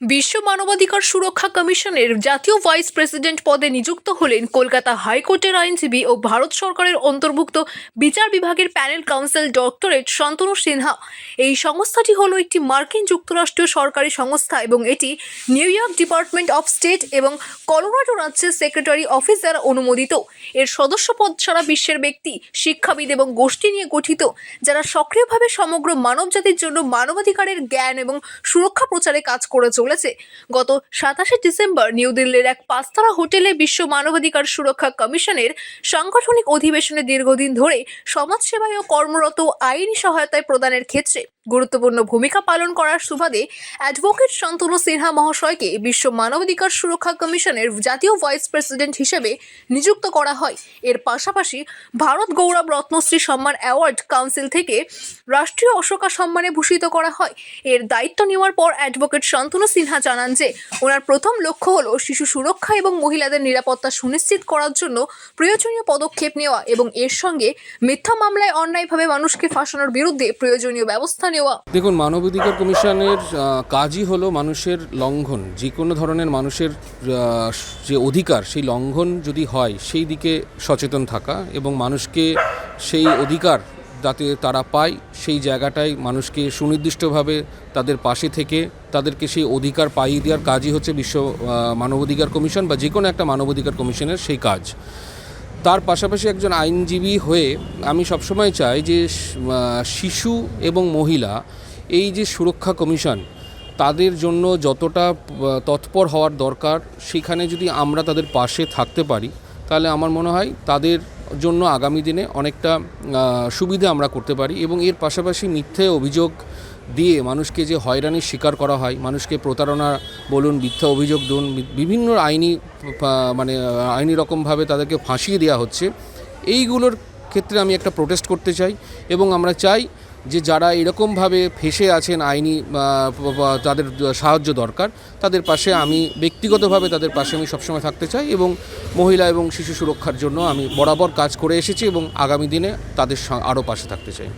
বিশ্ব মানবাধিকার সুরক্ষা কমিশনের জাতীয় ভাইস প্রেসিডেন্ট পদে নিযুক্ত হলেন কলকাতা হাইকোর্টের আইনজীবী ও ভারত সরকারের অন্তর্ভুক্ত বিচার বিভাগের panel council doctorate Shantanu Sinha. এই সংস্থাটি হলো একটি মার্কিন যুক্তরাষ্ট্রীয় সরকারি সংস্থা এবং এটি New York department of state এবং কলোরাডো রাজ্যের সেক্রেটারি অফিস দ্বারা অনুমোদিত। এর সদস্যপদ সারা বিশ্বের ব্যক্তি, শিক্ষাবিদ এবং গোষ্ঠী নিয়ে গঠিত, যারা সক্রিয়ভাবে সমগ্র মানবজাতির জন্য মানবাধিকারের জ্ঞান এবং সুরক্ষা প্রচারে কাজ করে চলেছে। গত সাতাশে ডিসেম্বর নিউ দিল্লির এক পাঁচতারা হোটেলে বিশ্ব মানবাধিকার সুরক্ষা কমিশনের সাংগঠনিক অধিবেশনে দীর্ঘদিন ধরে সমাজসেবায় ও কর্মরত আইনি সহায়তায় প্রদানের ক্ষেত্রে গুরুত্বপূর্ণ ভূমিকা পালন করার সুবাদে অ্যাডভোকেট শান্তনু সিনহা মহাশয়কে বিশ্ব মানবাধিকার সুরক্ষা কমিশনের জাতীয় ভাইস প্রেসিডেন্ট হিসেবে নিযুক্ত করা হয়। এর পাশাপাশি ভারত গৌরব রত্নশ্রী সম্মান অ্যাওয়ার্ড কাউন্সিল থেকে রাষ্ট্রীয় অশোকা সম্মানে ভূষিত করা হয়। এর দায়িত্ব নেওয়ার পর অ্যাডভোকেট শান্তনু সিনহা জানান যে, ওনার প্রথম লক্ষ্য হলো শিশু সুরক্ষা এবং মহিলাদের নিরাপত্তা সুনিশ্চিত করার জন্য প্রয়োজনীয় পদক্ষেপ নেওয়া এবং এর সঙ্গে মিথ্যা মামলায় অন্যায়ভাবে মানুষকে ফাঁসানোর বিরুদ্ধে প্রয়োজনীয় ব্যবস্থা নেওয়া। দেখুন, মানবাধিকার কমিশনের কাজই হলো মানুষের লঙ্ঘন। যে কোনো ধরনের মানুষের যে অধিকার, সেই লঙ্ঘন যদি হয়, সেই দিকে সচেতন থাকা এবং মানুষকে সেই অধিকার যাতে তারা পায়, সেই জায়গাটায় মানুষকে সুনির্দিষ্টভাবে তাদের পাশে থেকে তাদেরকে সেই অধিকার পাইয়ে দেওয়ার কাজই হচ্ছে বিশ্ব মানবাধিকার কমিশন বা যে কোনো একটা মানবাধিকার কমিশনের সেই কাজ। তার পাশাপাশি একজন আইনজীবী হয়ে আমি সবসময় চাই যে শিশু এবং মহিলা এই যে সুরক্ষা কমিশন, তাদের জন্য যতটা তৎপর হওয়ার দরকার, সেখানে যদি আমরা তাদের পাশে থাকতে পারি, তাহলে আমার মনে হয় তাদের জন্য আগামী দিনে অনেকটা সুবিধা আমরা করতে পারি এবং এর পাশাপাশি মিথ্যে অভিযোগ দিয়ে মানুষকে যে হয়রানির শিকার করা হয়, মানুষকে প্রতারণা বলুন, মিথ্যা অভিযোগ দিন, বিভিন্ন আইনি মানে আইনি রকমভাবে তাদেরকে ফাঁসিয়ে দেওয়া হচ্ছে। এইগুলোর ক্ষেত্রে আমি একটা প্রোটেস্ট করতে চাই এবং আমরা চাই যে যারা এরকমভাবে ফেসে আছেন আইনি তাদের সাহায্য দরকার, তাদের পাশে আমি, ব্যক্তিগতভাবে তাদের পাশে আমি সবসময় থাকতে চাই এবং মহিলা এবং শিশু সুরক্ষার জন্য আমি বরাবর কাজ করে এসেছি এবং আগামী দিনে তাদের আরও পাশে থাকতে চাই।